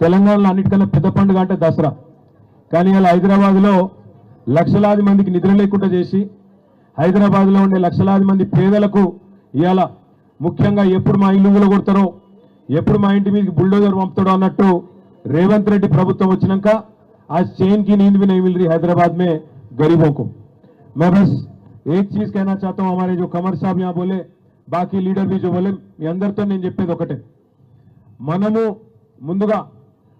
తెలంగాణలో అన్నిటికన్నా పెద్ద పండుగ అంటే దసరా కానీ ఇలా హైదరాబాద్లో లక్షలాది మందికి నిద్ర లేకుండా చేసి హైదరాబాద్లో ఉండే లక్షలాది మంది పేదలకు ఇవాళ ముఖ్యంగా ఎప్పుడు మా ఇల్లు కొడతారో ఎప్పుడు మా ఇంటి మీదకి బుల్డోజర్ పంపుతాడో అన్నట్టు రేవంత్ రెడ్డి ప్రభుత్వం వచ్చినాక आज चैन की नींद भी नहीं मिल रही हैदराबाद में गरीबों को मैं बस एक चीज कहना चाहता हूं हमारे जो कमर साहब यहाँ बोले బాకీ లీడర్ भी जो बोले మీ అందరితో నేను చెప్పేది ఒకటే మనము ముందుగా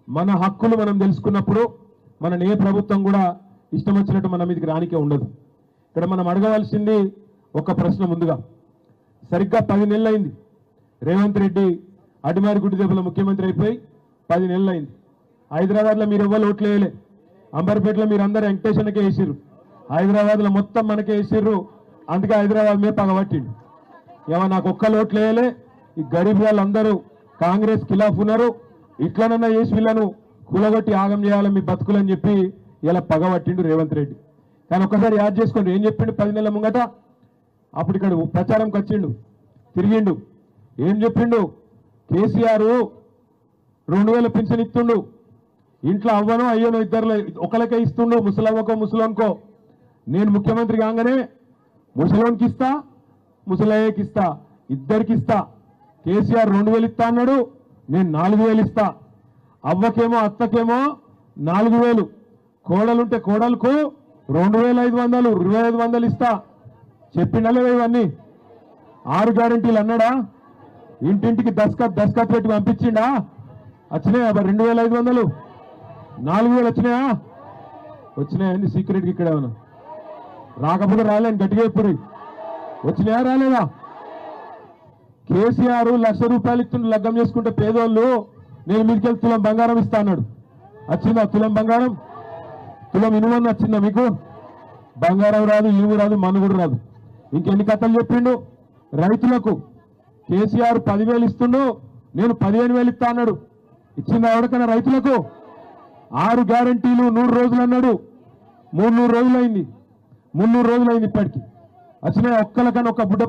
మన హక్కులు మనం తెలుసుకున్నప్పుడు మనని ఏ ప్రభుత్వం కూడా ఇష్టం వచ్చినట్టు మన మీదకి రానికే ఉండదు. ఇక్కడ మనం అడగవలసింది ఒక ప్రశ్న ముందుగా. సరిగ్గా పది నెలలైంది. రేవంత్ రెడ్డి అడిమారి గుడ్డి దెబ్బల ముఖ్యమంత్రి అయిపోయి పది నెలలు అయింది హైదరాబాద్లో మీరు ఎవ్వరు ఓట్లు వేయలే. అంబర్పేటలో మీరు అందరు వెంకటేశ్వరకే వేసిర్రు. హైదరాబాద్లో మొత్తం మనకే వేసిర్రు. అందుకే హైదరాబాద్ మీద పగబట్టిండు ఏమో నాకు ఒక్క ఓట్లు వేయలే. ఈ గరీబ్ వాళ్ళందరూ కాంగ్రెస్ ఖిలాఫ్ ఉన్నారు. ఇట్లనన్నా చేసి వీళ్ళను కూలగొట్టి ఆగం చేయాలి మీ బతుకులని చెప్పి ఇలా పగబట్టిండు రేవంత్ రెడ్డి. కానీ ఒక్కసారి యాడ్ చేసుకోండి. ఏం చెప్పిండు? పది నెలల ముంగట అప్పుడు ఇక్కడ ప్రచారంకి వచ్చిండు తిరిగిండు. ఏం చెప్పిండు? కేసీఆర్ రెండు వేల పింఛన్ ఇస్తుండు. ఇంట్లో అవ్వనో అయ్యనో ఇద్దరు ఒకరికే ఇస్తుండు. ముసలమ్మకో ముసలోన్కో నేను ముఖ్యమంత్రి కాగానే ముసలోన్కి ఇస్తా ముసలయ్యకి ఇస్తా ఇద్దరికి ఇస్తా. కేసీఆర్ రెండు వేలు ఇస్తా అన్నాడు. నేను నాలుగు వేలు ఇస్తా. అవ్వకేమో అత్తకేమో నాలుగు వేలు. కోడలుంటే కోడలకు రెండు వేల ఐదు వందలు ఇరవై ఐదు వందలు ఇస్తా. చెప్పిండలే ఇవన్నీ. ఆరు గ్యారంటీలు అన్నాడా? ఇంటింటికి దస్కత్ దస్కత్ పెట్టి పంపించిండా? వచ్చినాయా రెండు వేల ఐదు వందలు? నాలుగు వేలు వచ్చినాయా? వచ్చినాయండి సీక్రెట్కి ఇక్కడ ఏమన్నా? రాకపోతే రాలేను గట్టిగా ఇప్పుడు వచ్చినాయా రాలేదా? కేసీఆర్ లక్ష రూపాయలు ఇస్తుండే లగ్గం చేసుకుంటే పేదోళ్ళు నేను మీదకెళ్ళి తులం బంగారం ఇస్తా అన్నాడు. వచ్చిందా తులం బంగారం? తులం ఇనుమని వచ్చిందా మీకు? బంగారం రాదు ఇనుము రాదు మనుగుడు రాదు. ఇంకెన్ని కథలు చెప్పిండు? రైతులకు కేసీఆర్ పదివేలు ఇస్తుండు నేను పదిహేను వేలు ఇస్తా అన్నాడు. ఇచ్చిందా ఎవరికైనా రైతులకు? ఆరు గ్యారంటీలు నూరు రోజులు అన్నాడు. మూడు నూరు రోజులు అయింది. మున్నూరు రోజులు అయింది ఇప్పటికి. వచ్చిన ఒక్కలకన్నా ఒక బుడ్డ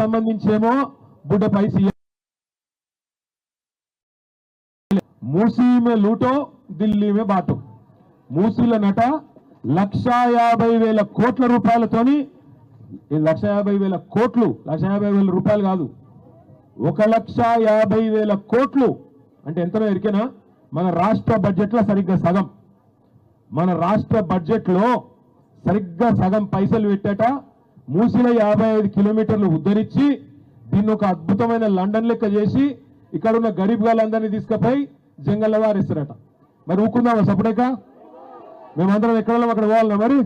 సంబంధించేమో బుడ్డపై పైసి మూసీ మే లూటో ఢిల్లీ మే మూసీల నట లక్షా యాభై వేల కోట్ల రూపాయలతోని లక్ష యాభై వేల కోట్లు లక్ష యాభై వేల రూపాయలు కాదు. ఒక లక్ష యాభై వేల కోట్లు అంటే ఎంతనో ఎరికేనా? మన రాష్ట్ర బడ్జెట్లో సరిగ్గా సగం. మన రాష్ట్ర బడ్జెట్లో సరిగ్గా సగం పైసలు పెట్టేట మూసిల యాభై ఐదు కిలోమీటర్లు ఉద్ధరించి దీన్ని ఒక అద్భుతమైన లండన్ లెక్క చేసి ఇక్కడ ఉన్న గరీబ్ గాళ్ళందరినీ తీసుకుపోయి జంగల్లో వారిస్తారట. మరి ఊకుందామా సపడేక మేమందరం ఎక్కడ అక్కడ పోవాలన్నా మరి?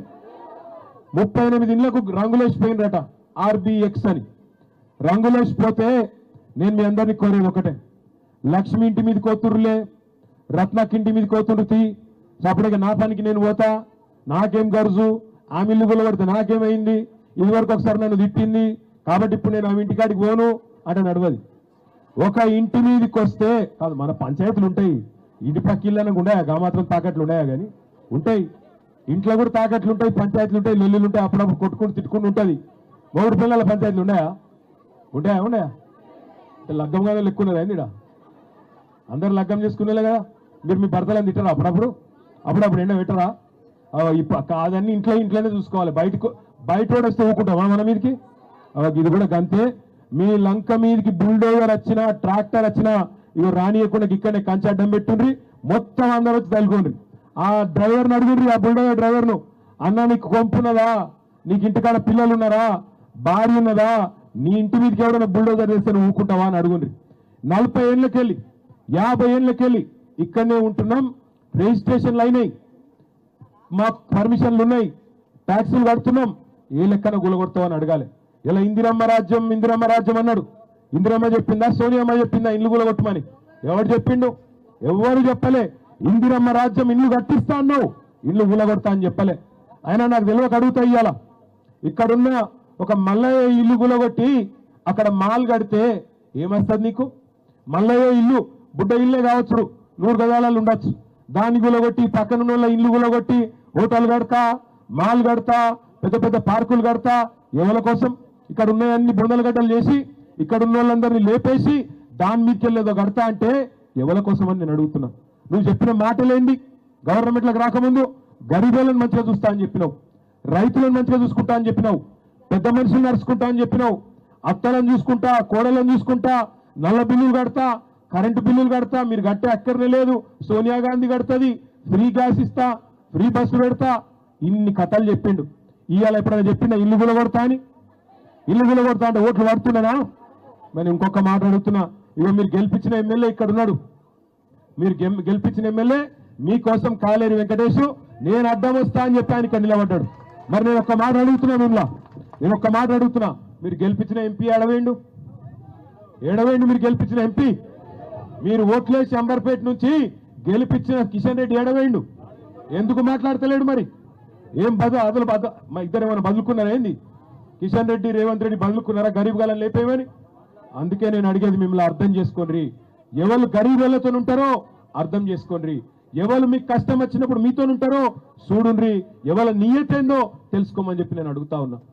ముప్పై ఎనిమిది ఇళ్ళకు రంగులేసి పోయినరట ఆర్బిఎక్స్ అని. రంగులేసి పోతే నేను మీ అందరినీ కోరేది ఒకటే. లక్ష్మి ఇంటి మీద కోతురులే రత్నకి ఇంటి మీద కోతురు తీ. నా పనికి నేను పోతా నాకేం గరుజు ఆమె ఇల్లు కొలబడితే నాకేమైంది? ఇది వరకు ఒకసారి నన్ను తిట్టింది. కాబట్టి ఇప్పుడు నేను ఆమె ఇంటికాడికి పోను అంటే నడవది. ఒక ఇంటి మీదకి వస్తే కాదు మన పంచాయతీలు ఉంటాయి. ఇంటి పక్క ఉన్నాయా? గామాత్రం తాకట్లు ఉన్నాయా కానీ ఉంటాయి. ఇంట్లో కూడా తాకట్లు ఉంటాయి పంచాయతీలు ఉంటాయి లొల్లులు ఉంటాయి అప్పుడప్పుడు కొట్టుకుని తిట్టుకుని ఉంటుంది. మూడు పిల్లల పంచాయతీలు ఉన్నాయా? ఉంటాయా ఉన్నాయా? అంటే లగ్గం కదా లెక్కున్నదా ఏంది ఈడ? అందరు లగ్గం చేసుకునేలే కదా. మీరు మీ భర్తలను తిట్టరా అప్పుడప్పుడు? అప్పుడప్పుడు ఎండ పెట్టరా? కాదన్నీ ఇంట్లో ఇంట్లోనే చూసుకోవాలి. బయటకు బయట వాడు వస్తే ఊకుంటామా మన మీదకి? ఇది కూడా గంతే. మీ లంక మీదకి బుల్డోజర్ వచ్చినా ట్రాక్టర్ వచ్చినా ఇవి రానియకుండా ఇక్కడనే కంచె అడ్డం పెట్టుండ్రి. మొత్తం అందరూ వచ్చి తలుకోండి. ఆ డ్రైవర్ని అడుగుండ్రి ఆ బుల్డోజర్ డ్రైవర్ను. అన్న నీకు కొంపున్నదా నీకు ఇంటికాడ పిల్లలు ఉన్నారా? భార్య ఉన్నదా? నీ ఇంటి మీదకి ఎవడన్నా బుల్డోజర్ చేస్తే నువ్వు ఊకుంటావా అని అడుగుండ్రి. నలభై ఏళ్ళకెళ్ళి యాభై ఏళ్ళకెళ్ళి ఇక్కడనే ఉంటున్నాం. రిజిస్ట్రేషన్లు అయినాయి. మాకు పర్మిషన్లు ఉన్నాయి. ట్యాక్సీలు కడుతున్నాం. ఏ లెక్కన గులగొడతామని అడగాలి. ఇలా ఇందిరమ్మ రాజ్యం ఇందిరమ్మ రాజ్యం అన్నాడు. ఇందిరమ్మ చెప్పిందా సోనియమ్మ చెప్పిందా ఇల్లు గులగొట్టమని? ఎవరు చెప్పిండు? ఎవరు చెప్పలే. ఇందిరమ్మ రాజ్యం ఇల్లు కట్టిస్తా అన్నావు. ఇల్లు గులగొడతా అని చెప్పలే. అయినా నాకు తెలియక అడుగుతా ఇయ్యాల. ఇక్కడున్న ఒక మల్లయ్య ఇల్లు గులగొట్టి అక్కడ మాల్ కడితే ఏమొస్తుంది నీకు? మల్లయ్య ఇల్లు బుడ్డ ఇల్లే కావచ్చు నూరు గజాలలో ఉండొచ్చు. దాన్ని గులగొట్టి పక్కన ఉన్న ఇల్లు గులగొట్టి హోటల్ కడతా మాల్ కడతా పెద్ద పెద్ద పార్కులు కడతా ఎవరి కోసం? ఇక్కడ ఉన్నాయన్ని బొందల గడ్డలు చేసి ఇక్కడ ఉన్న వాళ్ళందరినీ లేపేసి దాని మీదకెళ్ళేదో కడతా అంటే ఎవరి కోసం అని నేను అడుగుతున్నా. నువ్వు చెప్పిన మాటలేంది? గవర్నమెంట్లకు రాకముందు గరీబులను మంచిగా చూస్తా అని చెప్పినావు. రైతులను మంచిగా చూసుకుంటా అని చెప్పినావు. పెద్ద మనుషులు నడుచుకుంటా అని చెప్పినావు. అత్తలను చూసుకుంటా కోడలను చూసుకుంటా నల్ల బిల్లులు కడతా కరెంటు బిల్లులు కడతా మీరు కట్టే అక్కర్నే లేదు. సోనియా గాంధీ కడుతుంది ఫ్రీ గ్యాస్ ఇస్తా ఫ్రీ బస్సు పెడతా ఇన్ని కథలు చెప్పిండు. ఇవాళ ఎప్పుడైనా చెప్పిన ఇల్లు కూడా అని? ఇల్లు కూడా కొడతా అంటే ఓట్లు పడుతున్నానా? మరి ఇంకొక మాట అడుగుతున్నా ఇగో మీరు గెలిపించిన ఎమ్మెల్యే ఇక్కడ ఉన్నాడు. మీరు గెలిపించిన ఎమ్మెల్యే మీకోసం కాలేరు వెంకటేష్ నేను అడ్డం వస్తా అని చెప్పి ఆయన ఇక్కడ నిలబడ్డాడు. మరి నేను ఒక్క మాట అడుగుతున్నా మిమ్మల్ని నేను ఒక్క మాట అడుగుతున్నా మీరు గెలిపించిన ఎంపీ ఎడవేండు ఏడవేండు మీరు గెలిపించిన ఎంపీ? మీరు ఓట్లేసి అంబర్పేట నుంచి గెలిపించిన కిషన్ రెడ్డి ఏడవేండు ఎందుకు మాట్లాడతలేడు మరి? ఏం బదు అదలు బాధ మా ఇద్దరు ఏమైనా బదులుకున్నారా ఏంది? కిషన్ రెడ్డి రేవంత్ రెడ్డి బదులుకున్నారా? గరీబ్ గాలని లేపేమని? అందుకే నేను అడిగేది మిమ్మల్ని అర్థం చేసుకోండి. ఎవరు గరీబులతో ఉంటారో అర్థం చేసుకోండి. ఎవరు మీకు కష్టం వచ్చినప్పుడు మీతో ఉంటారో చూడుండ్రి ఎవరి నియతేందో తెలుసుకోమని చెప్పి నేను అడుగుతా ఉన్నా.